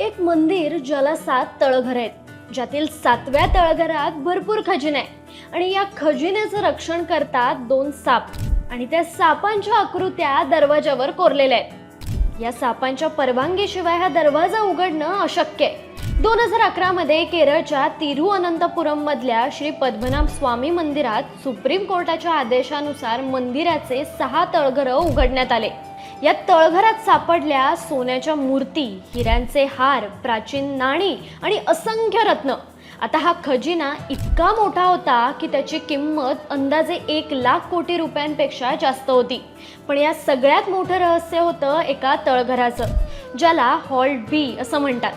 एक मंदिर ज्याला सात तळघर आहेत. ज्यातील सातव्या तळघरात भरपूर खजिने आहे आणि या खजिन्याचं रक्षण करतात दोन साप. आणि त्या सापांच्या आकृत्या दरवाजावर कोरलेल्या आहेत. या सापांच्या परवानगीशिवाय हा दरवाजा उघडणं अशक्य आहे. दोन हजार अकरामध्ये केरळच्या तिरुअनंतपुरम मधल्या श्री पद्मनाभ स्वामी मंदिरात सुप्रीम कोर्टाच्या आदेशानुसार मंदिराचे सहा तळघरं उघडण्यात आले. या तळघरात सापडल्या सोन्याच्या मूर्ती हिऱ्यांचे हार प्राचीन नाणी आणि असंख्य रत्न. आता हा खजिना इतका मोठा होता की त्याची किंमत अंदाजे एक लाख कोटी रुपयांपेक्षा जास्त होती. पण या सगळ्यात मोठं रहस्य होतं एका तळघराचं ज्याला हॉल्ट बी असं म्हणतात.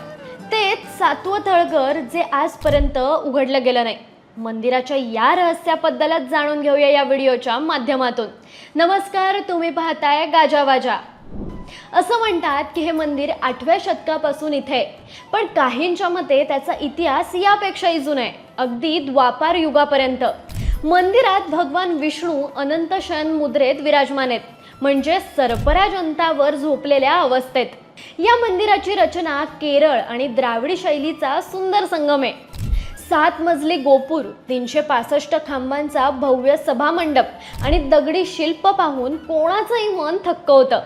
तेच सातवं तळघर जे आजपर्यंत उघडलं गेलं नाही. मंदिराच्या या रहस्याबद्दलच जाणून घेऊया या व्हिडिओच्या माध्यमातून. नमस्कार तुम्ही पाहताय गाजावाजा असं म्हणतात की हे मंदिर आठव्या शतकापासून इथे पण काहींच्या मते त्याचा इतिहास यापेक्षाही जुना आहे. अगदी द्वापार युगापर्यंत. मंदिरात भगवान विष्णू अनंत शयन मुद्रेत विराजमान आहेत. म्हणजे सर्पराज अंतावर झोपलेल्या अवस्थेत. या मंदिराची रचना केरळ आणि द्राविडी शैलीचा सुंदर संगम आहे. सात मजली गोपूर तीनशे पासष्ट खांबांचा भव्य सभामंडप आणि दगडी शिल्प पाहून कोणाचंही मन थक्क होतं.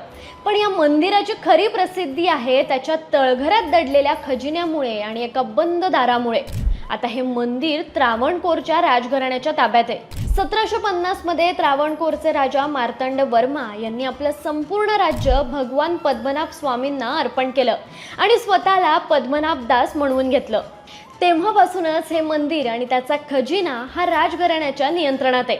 पण या मंदिराची खरी प्रसिद्धी आहे त्याच्या तळघरात दडलेल्या खजिन्यामुळे आणि एका बंद दारामुळे. आता हे मंदिर त्रावणकोरच्या राजघराण्याच्या ताब्यात आहे. सतराशे पन्नासमध्ये त्रावणकोरचे राजा मार्तंड वर्मा यांनी आपलं संपूर्ण राज्य भगवान पद्मनाभ स्वामींना अर्पण केलं आणि स्वतःला पद्मनाभ दास म्हणवून घेतलं. तेव्हापासूनच हे मंदिर आणि त्याचा खजिना हा राजघराण्याच्या नियंत्रणात आहे.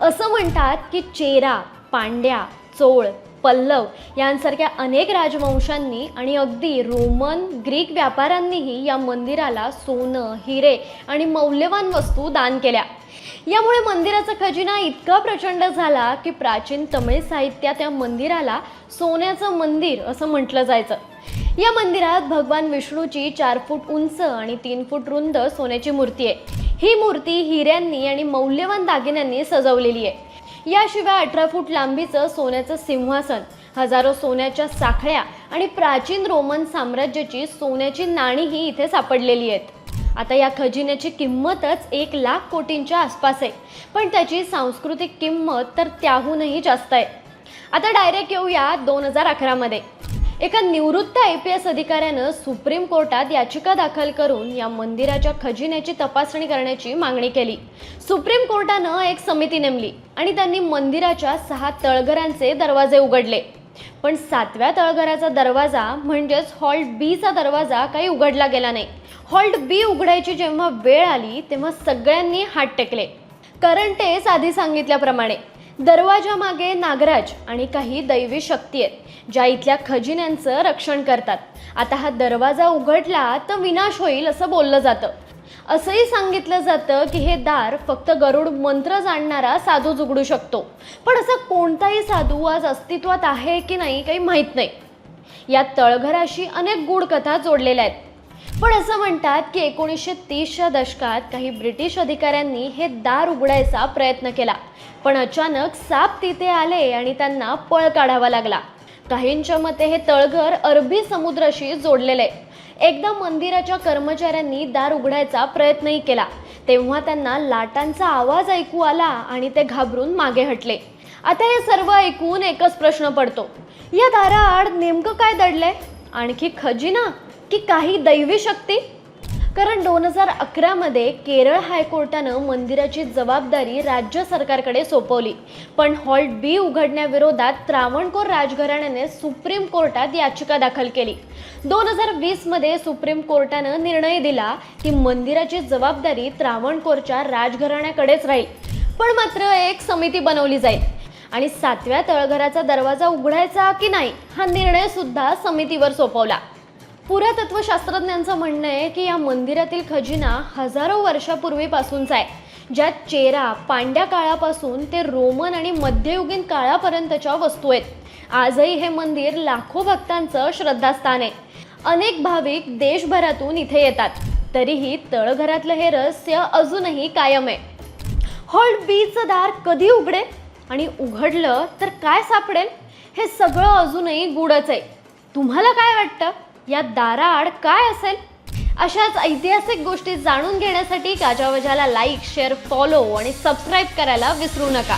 असं म्हणतात की चेरा पांड्या चोळ पल्लव यांसारख्या अनेक राजवंशांनी आणि अगदी रोमन ग्रीक व्यापाऱ्यांनीही या मंदिराला सोनं हिरे आणि मौल्यवान वस्तू दान केल्या. यामुळे मंदिराचा खजिना इतका प्रचंड झाला की प्राचीन तमिळ साहित्यात या मंदिराला सोन्याचं मंदिर असं म्हटलं जायचं. या मंदिरात भगवान विष्णूची चार फूट उंच आणि तीन फूट रुंद सोन्याची मूर्ती आहे. ही मूर्ती हिऱ्यांनी आणि मौल्यवान दागिन्यांनी सजवलेली आहे. याशिवाय अठरा फूट लांबीचं सोन्याचं सिंहासन हजारो सोन्याच्या साखळ्या आणि प्राचीन रोमन साम्राज्याची सोन्याची नाणीही इथे सापडलेली आहेत. आता या खजिन्याची किंमतच एक लाख कोटींच्या आसपास आहे. पण त्याची सांस्कृतिक किंमत तर त्याहूनही जास्त आहे. आता डायरेक्ट येऊया दोन हजार अकरामध्ये. एका निवृत्त आय पी एस अधिकाऱ्यानं सुप्रीम कोर्टात याचिका दाखल करून या मंदिराच्या खजिन्याची तपासणी करण्याची मागणी केली. सुप्रीम कोर्टानं एक समिती नेमली आणि त्यांनी मंदिराच्या सहा तळघरांचे दरवाजे उघडले. पण सातव्या तळघराचा दरवाजा म्हणजेच हॉल्ट बीचा दरवाजा काही उघडला गेला नाही. हॉल्ट बी उघडायची जेव्हा वेळ आली तेव्हा सगळ्यांनी हात टेकले. कारण तेच आधी सांगितल्याप्रमाणे दरवाजामागे नागराज आणि काही दैवी शक्ती आहेत ज्या इथल्या खजिन्यांचं रक्षण करतात. आता हा दरवाजा उघडला तर विनाश होईल असं बोललं जातं. असंही सांगितलं जातं की हे दार फक्त गरुड मंत्र जाणणारा साधूच उघडू शकतो. पण असा कोणताही साधू आज अस्तित्वात आहे की नाही काही माहीत नाही. या तळघराशी अनेक गूढ कथा जोडलेल्या आहेत. पण असं म्हणतात की एकोणीसशे तीसच्या दशकात काही ब्रिटिश अधिकाऱ्यांनी हे दार उघडायचा प्रयत्न केला. पण अचानक साप तिथे आले आणि त्यांना पळ काढावा लागला. काहींच्या मते हे तळघर अरबी समुद्राशी जोडलेले. आहे एकदा मंदिराच्या कर्मचाऱ्यांनी दार उघडायचा प्रयत्नही केला. तेव्हा त्यांना लाटांचा आवाज ऐकू आला आणि ते घाबरून मागे हटले. आता हे सर्व ऐकून एकच प्रश्न पडतो. या दाराआड नेमकं काय दडलंय? आणखी खजिना? की काही दैवी शक्ती? कारण दोन हजार अकरामध्ये केरळ हायकोर्टानं मंदिराची जबाबदारी राज्य सरकारकडे सोपवली. पण हॉल्ट बी उघडण्याविरोधात त्रावणकोर राजघराण्याने सुप्रीम कोर्टात याचिका दाखल केली. दोन हजार वीसमध्ये सुप्रीम कोर्टानं निर्णय दिला की मंदिराची जबाबदारी त्रावणकोरच्या राजघराण्याकडेच राहील. पण मात्र एक समिती बनवली जाईल. आणि सातव्या तळघराचा दरवाजा उघडायचा की नाही हा निर्णय सुद्धा समितीवर सोपवला. पुरातत्वशास्त्रज्ञांचं म्हणणं आहे की या मंदिरातील खजिना हजारो वर्षापूर्वीपासूनचा आहे ज्यात चेरा पांड्या काळापासून ते रोमन आणि मध्ययुगीन काळापर्यंतच्या वस्तू आहेत. आजही हे मंदिर लाखो भक्तांचं श्रद्धास्थान आहे. अनेक भाविक देशभरातून इथे येतात. तरीही तळघरातलं हे रहस्य अजूनही कायम आहे. हॉल्ट बीचं दार कधी उघडेल आणि उघडलं तर काय सापडेल हे सगळं अजूनही गुडच आहे. तुम्हाला काय वाटतं? या दाराआड काय असेल? अशाच ऐतिहासिक गोष्टी जाणून घेण्यासाठी काजावजाला लाईक शेअर फॉलो आणि सबस्क्राईब करायला विसरू नका.